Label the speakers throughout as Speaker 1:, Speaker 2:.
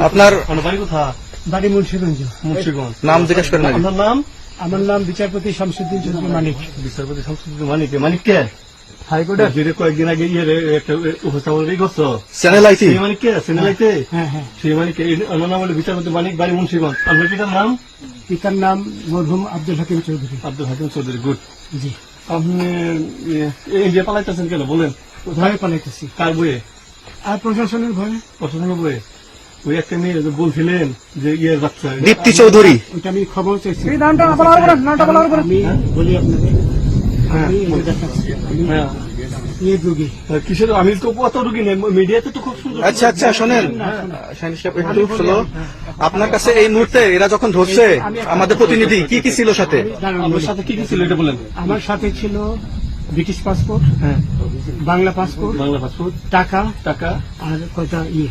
Speaker 1: আপনার
Speaker 2: বাড়ি কোথা?
Speaker 3: বাড়ি মুন্সিগঞ্জ।
Speaker 2: মুন্সিগঞ্জ।
Speaker 1: নাম জিজ্ঞেস করেন।
Speaker 2: আপনার নাম
Speaker 3: আমার নাম বিচারপতি শামসুদ্দিন চৌধুরী মানিক।
Speaker 2: বিচারপতি শামসুদ্দিন মানিক। মানিক কে? হাইকোর্টের? যেটা কয়েকদিন আগে ইয়ে রে, একটা উপস্থাপন করছ
Speaker 1: চ্যানেল আইটি
Speaker 2: সেই মানিক কে? সেনালাইতে
Speaker 3: হ্যাঁ হ্যাঁ
Speaker 2: সেই মানিক কে? আমার নাম হলো বিচারপতি মানিক বাড়ি মুন্সিগঞ্জ। আপনার পিতার নাম?
Speaker 3: পিতার নাম মরহুম আব্দুল হাকিম চৌধুরী।
Speaker 2: আব্দুল হাকিম চৌধুরী গুড।
Speaker 3: জি।
Speaker 2: আপনি ইন্ডিয়া পালাইতেছেন কেন? বলেন।
Speaker 3: ভয়ে পালাইতেছি।
Speaker 2: কার বইয়ে?
Speaker 3: আর প্রশাসনের ভয়ে।
Speaker 2: প্রশাসনের বইয়ে? ওই একটা মেয়ে বলছিলেন যে ইয়ে বাচ্চা
Speaker 1: দীপ্তি চৌধুরী।
Speaker 3: ওইটা আমি খবর চাইছি।
Speaker 4: নামটা বলার পরে নামটা বলার পরে
Speaker 3: আমি বলি আপনাকে
Speaker 2: হ্যাঁ,
Speaker 3: আমি এই যে দেখাচ্ছি। আমি
Speaker 2: হ্যাঁ।
Speaker 3: এই রুগী।
Speaker 2: কিসের আমি তো কত রুগী নেই মিডিয়াতে তো খুব সুন্দর।
Speaker 1: আচ্ছা আচ্ছা শোনেন। শাহিন সাহেব, একটু শোনো। আপনার কাছে এই মুহূর্তে এরা যখন ধরছে আমাদের প্রতিনিধি কি কি ছিল সাথে
Speaker 2: কি কি ছিল এটা বলেন।
Speaker 3: আমার সাথে ছিল ব্রিটিশ পাসপোর্ট
Speaker 2: হ্যাঁ।
Speaker 3: Bangla passport
Speaker 2: Bangla passport.
Speaker 3: টাকা
Speaker 2: টাকা।
Speaker 3: আর কয়টা ইয়ে।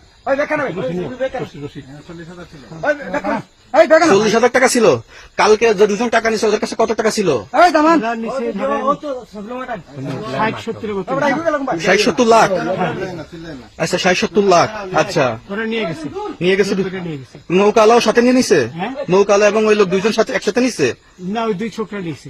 Speaker 1: চল্লিশ হাজার টাকা ছিল। কালকে দুজন টাকা নিছে ওদের কাছে কত টাকা ছিল?
Speaker 4: এই দামান
Speaker 3: ওনার নিচে ধরেন ষাট সত্তরের মতো।
Speaker 1: ষাট সত্তর লাখ? আচ্ছা ষাট সত্তর লাখ। আচ্ছা।
Speaker 3: ওরা নিয়ে গেছে।
Speaker 1: নিয়ে গেছে দু-
Speaker 3: ওরা নিয়ে গেছে।
Speaker 1: নৌকালাও সাথে নিয়ে নিছে?
Speaker 3: হ্যাঁ।
Speaker 1: নৌকালা এবং ওই লোক দুইজন সাথে একসাথে নিছে?
Speaker 3: না ওই দুই ছোকরা নিয়েছে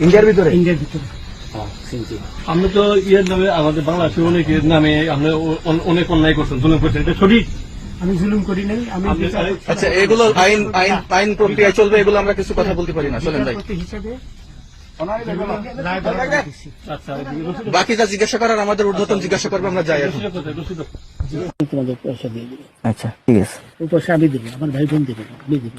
Speaker 4: ইন্ডিয়ার ভিতরে?
Speaker 3: ইন্ডিয়ার ভিতরে।
Speaker 2: আমরা তো ইয়ের নামে আমাদের বাংলাদেশের অনেকের নামে অ- অনেক অন্যায় করছেন জুলুম করছেন। এটা সঠিক?
Speaker 3: আমি জুলুম করি নাই আমি
Speaker 1: আচ্ছা এগুলো আইন আইন আইন প্রক্রিয়া চলবে এগুলো আমরা কিছু কথা বলতে পারি না। চলেন ভাই।
Speaker 3: হিসেবে।
Speaker 2: আচ্ছা
Speaker 1: বাকি যা জিজ্ঞাসা করার আমাদের ঊর্ধ্বতন জিজ্ঞাসা করব আমরা যাই এখন।
Speaker 2: কোথায় রসিদ
Speaker 3: তোমাদের পয়সা
Speaker 5: আচ্ছা ঠিক আছে।
Speaker 3: পয়সা আমি দেবো আমার ভাই বোন দেবে আমি দেবো।